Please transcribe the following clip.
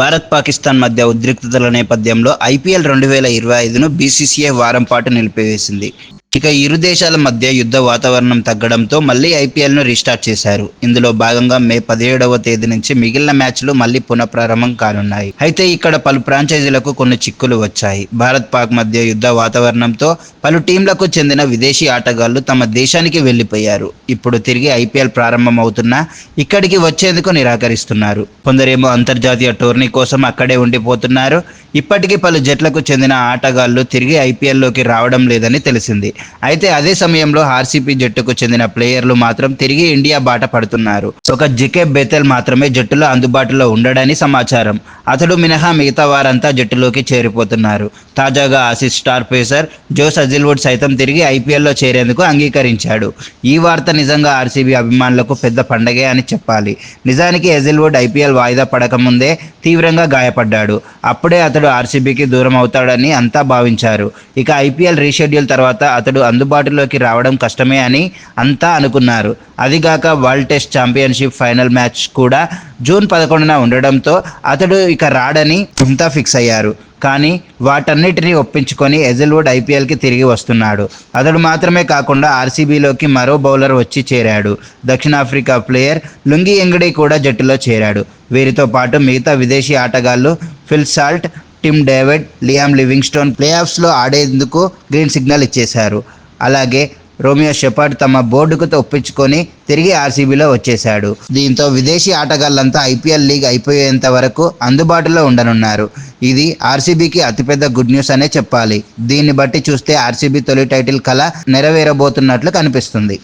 భారత్ పాకిస్తాన్ మధ్య ఉద్రిక్తతల నేపథ్యంలో ఐపీఎల్ రెండు వేల ఇరవై ఐదును బీసీసీఐ వారం పాటు నిలిపివేసింది. ఇక ఇరు దేశాల మధ్య యుద్ధ వాతావరణం తగ్గడంతో మళ్ళీ ఐపీఎల్ను రీస్టార్ట్ చేశారు. ఇందులో భాగంగా మే పదిహేడవ తేదీ నుంచి మిగిలిన మ్యాచ్లు మళ్ళీ పునఃప్రారంభం కానున్నాయి. అయితే ఇక్కడ పలు ఫ్రాంచైజీలకు కొన్ని చిక్కులు వచ్చాయి. భారత్ పాక్ మధ్య యుద్ధ వాతావరణంతో పలు టీంలకు చెందిన విదేశీ ఆటగాళ్ళు తమ దేశానికి వెళ్ళిపోయారు ఇప్పుడు తిరిగి ఐపీఎల్ ప్రారంభం అవుతున్నా ఇక్కడికి వచ్చేందుకు నిరాకరిస్తున్నారు. కొందరేమో అంతర్జాతీయ టోర్నీ కోసం అక్కడే ఉండిపోతున్నారు. ఇప్పటికీ పలు జట్లకు చెందిన ఆటగాళ్ళు తిరిగి ఐపీఎల్లోకి రావడం లేదని తెలిసింది. అయితే అదే సమయంలో ఆర్సీపీ జట్టుకు చెందిన ప్లేయర్లు మాత్రం తిరిగి ఇండియా బాట పడుతున్నారు. ఒక జికే బెతెల్ మాత్రమే జట్టులో అందుబాటులో ఉండడని సమాచారం. అతడు మినహా మిగతా వారంతా జట్టులోకి చేరిపోతున్నారు. తాజాగా Aussies star pacer Josh Hazlewood సైతం తిరిగి ఐపీఎల్లో చేరేందుకు అంగీకరించాడు. ఈ వార్త నిజంగా ఆర్సీబీ అభిమానులకు పెద్ద పండగే అని చెప్పాలి. నిజానికి ఎజిల్వుడ్ ఐపీఎల్ వాయిదా పడకముందే తీవ్రంగా గాయపడ్డాడు. అప్పుడే అతడు ఆర్సీబీకి దూరం అవుతాడని అంతా భావించారు. ఇక ఐపీఎల్ రీషెడ్యూల్ తర్వాత అతడు అందుబాటులోకి రావడం కష్టమే అని అంతా అనుకున్నారు. అదిగాక world test championship final match కూడా జూన్ పదకొండున ఉండడంతో అతడు ఇక రాడని అంతా ఫిక్స్ అయ్యారు. కానీ వాటన్నిటిని ఒప్పించుకొని ఎజల్వుడ్ ఐపీఎల్కి తిరిగి వస్తున్నాడు. అతడు మాత్రమే కాకుండా ఆర్సీబీలోకి మరో బౌలర్ వచ్చి చేరాడు. దక్షిణాఫ్రికా ప్లేయర్ లుంగి ఎంగడి కూడా జట్టులో చేరాడు. వీరితో పాటు మిగతా విదేశీ ఆటగాళ్ళు Phil Salt Tim David Liam Livingstone play ఆఫ్స్లో ఆడేందుకు గ్రీన్ సిగ్నల్ ఇచ్చేశారు. అలాగే రోమియో షెపర్డ్ తమ బోర్డుకు ఒప్పించుకొని తిరిగి ఆర్సీబీలో వచ్చేశాడు. దీంతో విదేశీ ఆటగాళ్ళంతా ఐపీఎల్ లీగ్ అయిపోయేంత వరకు అందుబాటులో ఉండనున్నారు. ఇది ఆర్సీబీకి అతిపెద్ద గుడ్ న్యూస్ అనే చెప్పాలి. దీన్ని బట్టి చూస్తే ఆర్సీబీ తొలి టైటిల్ కళ నెరవేరబోతున్నట్లు కనిపిస్తుంది.